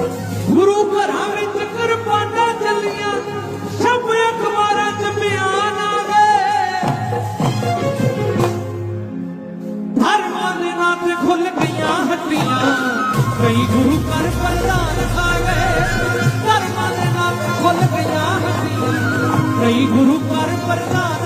ਗੁਰੂ ਘਰਾਂ ਵਿੱਚ ਕਿਰਪਾਨਾਂ ਚੱਲੀਆਂ, ਸਭ ਅਖਬਾਰਾਂ 'ਚ ਬਿਆਨ ਆ ਗਏ। ਧਰਮਾਂ ਦੇ ਨਾਂ ਤੇ ਖੁੱਲ ਗਈਆਂ ਹੱਟੀਆਂ, ਕਈ ਗੁਰੂ ਘਰ ਪ੍ਰਧਾਨ ਆ ਗਏ ਧਰਮਾਂ ਦੇ ਨਾਂ ਤੇ ਖੁੱਲ ਗਈਆਂ ਹੱਟੀਆਂ, ਕਈ ਗੁਰੂ ਘਰ ਪ੍ਰਧਾਨ